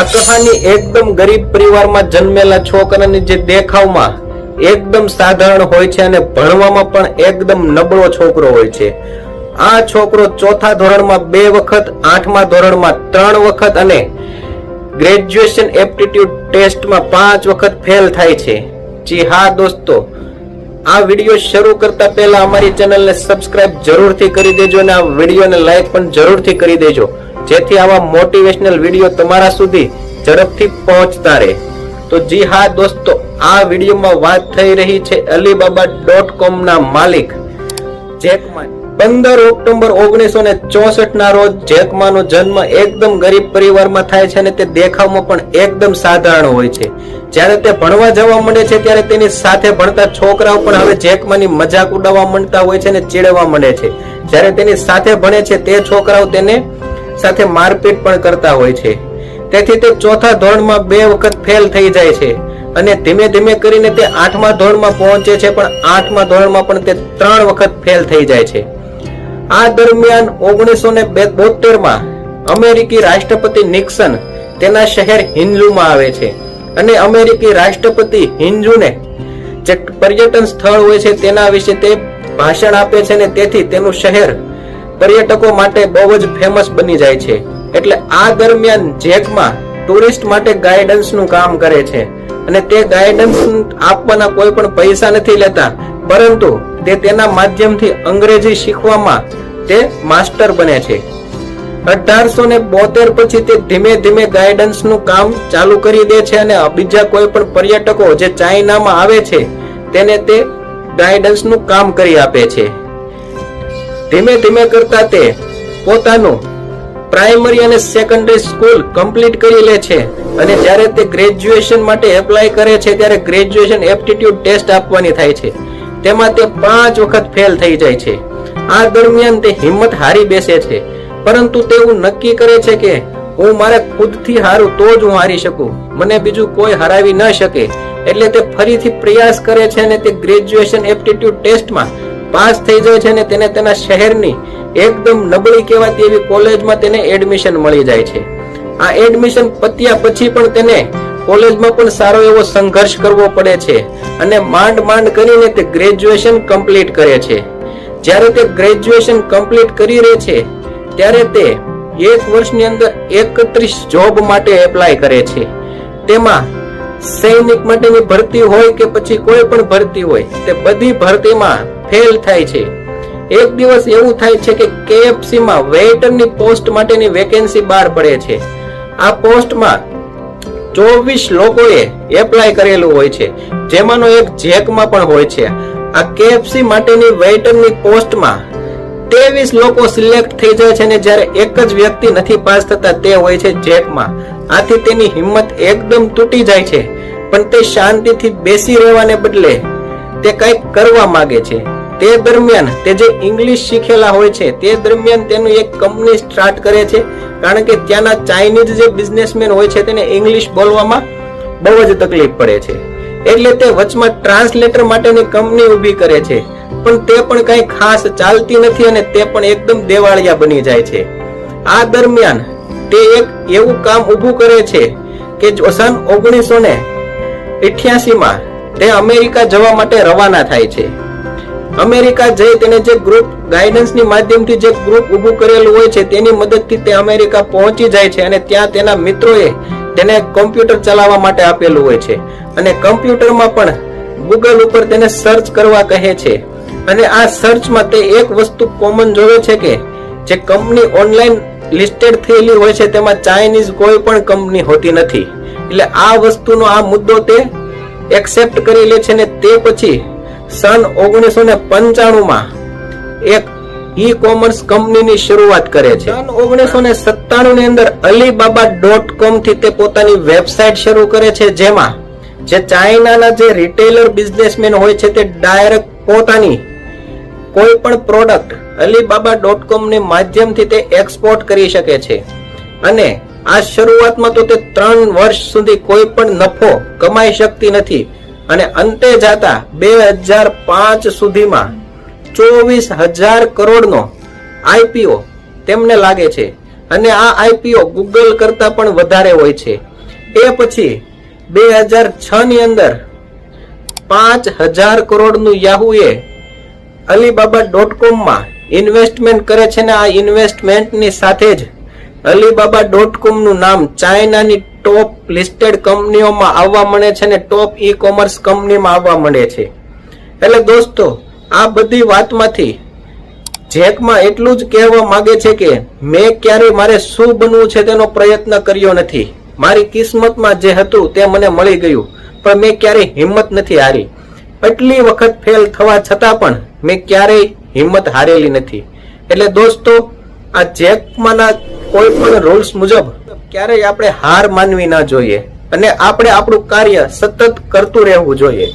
આ કહાની એકદમ ગરીબ પરિવારમાં જન્મેલા છોકરાની જે દેખાવમાં એકદમ સાધારણ હોય છે અને ભણવામાં પણ એકદમ નબળો છોકરો હોય છે. આ છોકરો ચોથા ધોરણમાં બે વખત, આઠમા ધોરણમાં ત્રણ વખત અને ગ્રેજ્યુએશન એપ્ટિટ્યુડ ટેસ્ટમાં પાંચ વખત ફેલ થાય છે. જી હા, દોસ્તો. આ વીડિયો શરૂ કરતા પહેલા અમારી ચેનલને સબસ્ક્રાઇબ જરૂરથી કરી દેજો અને આ વિડીયોને લાઈક પણ જરૂરથી કરી દેજો. જેથી આવા મોટિવેશનલ વીડિયો તમારા સુધી ઝડપથી પહોંચતા રહે. તો જી હા દોસ્તો, આ વિડીયોમાં વાત થઈ રહી છે અલીબાબા ડોટ કોમ ના માલિક જેકમા પંદર ઓક્ટોબર ઓગણીસો ને ચોસઠ ના રોજ જેકમાનો જન્મ એકદમ ગરીબ પરિવારમાં થાય છે અને તે દેખાવમાં પણ એકદમ સાધારણ હોય છે. જ્યારે તે ભણવા જવા માંડે છે, ત્યારે તેની સાથે ભણતા છોકરાઓ પણ હવે જેકમાની મજાક ઉડાવવા માંડતા હોય છે અને ચીડવા માંડે છે. જ્યારે તેની સાથે ભણે છે, તે છોકરાઓ તેને સાથે મારપીટ પણ કરતા હોય છે. તેથી તે ચોથા ધોરણમાં બે વખત ફેલ થઈ જાય છે અને ધીમે ધીમે કરીને તે આઠમા ધોરણમાં પહોંચે છે, પણ આઠમા ધોરણમાં પણ તે ત્રણ વખત ફેલ થઈ જાય છે. આ દરમિયાન ઓગણીસો ને બોતેરમાં અમેરિકી રાષ્ટ્રપતિ નિક્સન તેના શહેર હિન્જુમાં આવે છે અને અમેરિકી રાષ્ટ્રપતિ હિન્જુને જે પર્યટન સ્થળ હોય છે તેના વિશે તે ભાષણ આપે છે અને તેથી તેનું શહેર પર્યટકો માટે બહુ જ ફેમસ બની જાય છે. એટલે આ દરમિયાન જેકમાં ટુરિસ્ટ માટે ગાઈડન્સનું કામ કરે છે. અને તે ગાઈડન્સ આપવાના કોઈ પણ પૈસા નથી લેતા, પરંતુ તે તેના માધ્યમથી અંગ્રેજી શીખવામાં તે માસ્ટર બને છે. અઢારસો ને બોતેર પછી તે ધીમે ધીમે ગાઈડન્સનું કામ ચાલુ કરી દે છે અને બીજા કોઈ પણ પર્યટકો જે ચાઇનામાં આવે છે, તેને તે ગાઈડન્સનું કામ કરી આપે છે. ધીમે ધીમે કરતા તે પોતાનું પ્રાઇમરી અને સેકન્ડરી સ્કૂલ કમ્પ્લીટ કરી લે છે. અને જ્યારે તે ગ્રેજ્યુએશન માટે એપ્લાય કરે છે, ત્યારે ગ્રેજ્યુએશન એપ્ટિટ્યુડ ટેસ્ટ આપવાની થાય છે. તેમાં તે પાંચ વખત ફેલ થઈ જાય છે. આ દરમિયાન તે હિંમત હારી બેસે છે. પરંતુ તે એવું નક્કી કરે છે કે હું મારે ખુદથી હારું તો જ હું હારી શકું. મને બીજું કોઈ હરાવી ન શકે. એટલે તે ફરીથી પ્રયાસ કરે છે અને તે ગ્રેજ્યુએશન એપ્ટિટ્યુડ ટેસ્ટમાં પાસ થઈ જાય છે અને તેને તેના શહેરની એકદમ નબળી કહેવાતી એવી કોલેજમાં તેને એડમિશન મળી જાય છે. આ એડમિશન પત્યા પછી પણ તેને કોલેજમાં પણ સારો એવો સંઘર્ષ કરવો પડે છે અને માંડ માંડ કરીને તે ગ્રેજ્યુએશન કમ્પ્લીટ કરે છે. જ્યારે તે ગ્રેજ્યુએશન કમ્પ્લીટ કરી રહે છે, ત્યારે તે એક વર્ષની અંદર એકત્રીસ જોબ માટે એપ્લાય કરે છે. તેમાં સૈનિક માટેની ભરતી હોય કે પછી કોઈ પણ ભરતી હોય, તે બધી ભરતીમાં ફેલ થાય છે. એક દિવસ એવું થાય છે કે કેએફસીમાં વેઇટરની પોસ્ટ માટેની વેકેન્સી બહાર પડે છે. આ પોસ્ટમાં ચોવીસ લોકોએ એપ્લાય કરેલું હોય છે. જેમાંનો એક જેકમાં પણ હોય છે. આ કેએફસી માટેની વેઇટરની પોસ્ટમાં ત્રેવીસ લોકો સિલેક્ટ થઈ જાય છે અને જ્યારે એક જ વ્યક્તિ નથી પાસ થતા તે હોય છે જેકમાં. આથી તેની હિંમત એકદમ તૂટી જાય છે. પણ તે શાંતિથી બેસી રહેવાને બદલે તે કંઈક કરવા માગે છે. તે દરમિયાન તે જે ઇંગ્લિશ શીખેલા હોય છે, તે દરમિયાન તેનું એક કંપની સ્ટાર્ટ કરે છે. કારણ કે ત્યાંના ચાઇનીઝ જે બિઝનેસમેન હોય છે, તેને ઇંગ્લિશ બોલવામાં બહુ જ તકલીફ પડે છે. એટલે તે વચમાં ટ્રાન્સલેટર માટેની કંપની ઊભી કરે છે. પણ તે પણ કંઈ ખાસ ચાલતી નથી અને તે પણ એકદમ દેવાળિયા બની જાય છે. આ દરમિયાન તે એક એવું કામ ઊભું કરે છે કે સન ઓગણીસો ને માં તે અમેરિકા જવા માટે રવાના થાય છે. અમેરિકા જઈ તેને જે ગ્રુપ ગાઈડન્સની માધ્યમથી જે ગ્રુપ ઊભું કરેલું હોય છે, તેની મદદથી તે અમેરિકા પહોંચી જાય છે અને ત્યાં તેના મિત્રોએ તેને કોમ્પ્યુટર ચલાવવા માટે આપેલું હોય છે. અને કમ્પ્યુટરમાં પણ ગૂગલ ઉપર તેને સર્ચ કરવા કહે છે. અને આ સર્ચમાં તે એક વસ્તુ કોમન જોવે છે કે, જે કંપની ઓનલાઈન લિસ્ટેડ થયેલી હોય છે, તેમાં ચાઇનીઝ કોઈ પણ કંપની હોતી નથી. એટલે આ વસ્તુનો આ મુદ્દો તે એક્સેપ્ટ કરી લે છે ને તે પછી સન ઓગણીસો ને પંચાણું માં એક ઈ કોમર્સ કંપનીની શરૂઆત કરે છે. સન ઓગણીસો ને સત્તાણું ની અંદર અલીબાબા ડોટ કોમથી તે પોતાની વેબસાઇટ શરૂ કરે છે, જેમાં જે ચાઇનાના જે રિટેલર બિઝનેસમેન હોય છે તે ડાયરેક્ટ પોતાની કોઈ પણ પ્રોડક્ટ અલીબાબા ડોટ કોમની માધ્યમથી તે એક્સપોર્ટ કરી શકે છે. અને આ શરૂઆતમાં તો તે ત્રણ વર્ષ સુધી કોઈ પણ નફો કમાઈ શકતી નથી. અને અંતે જાતા બે હજાર પાંચ સુધીમાં ચોવીસ હજાર કરોડનો આઈપીઓ તેમને લાગે છે. અને આ આઈપીઓ ગૂગલ કરતા પણ વધારે હોય છે. એ પછી બે હજાર છ ની અંદર પાંચ હજાર કરોડનું યાહુએ અલીબાબા ડોટ કોમમાં ઇન્વેસ્ટમેન્ટ કરે છે ને આ ઇન્વેસ્ટમેન્ટની સાથે જ અલીબાબા ડોટ કોમનું નામ ચાઇનાની ટોપ લિસ્ટેડ કંપનીઓમાં આવવા મળે છે ને ટોપ ઈ કોમર્સ કંપનીમાં આવવા મળે છે. એટલે દોસ્તો, આ બધી વાતમાંથી જેકમાં એટલું જ કહેવા માંગે છે કે મેં ક્યારે મારે શું બનવું છે તેનો પ્રયત્ન કર્યો નથી. મારી કિસ્મતમાં જે હતું તે મને મળી ગયું, પણ મેં ક્યારેય હિંમત નથી હારી. એટલી વખત ફેલ થવા છતાં પણ મેં ક્યારેય હિંમત હારેલી નથી. એટલે દોસ્તો, આ જેકમાંના કોઈ પણ રૂલ્સ મુજબ ક્યારેય આપણે હાર માનવી ના જોઈએ અને આપણે આપણું કાર્ય સતત કરતું રહેવું જોઈએ.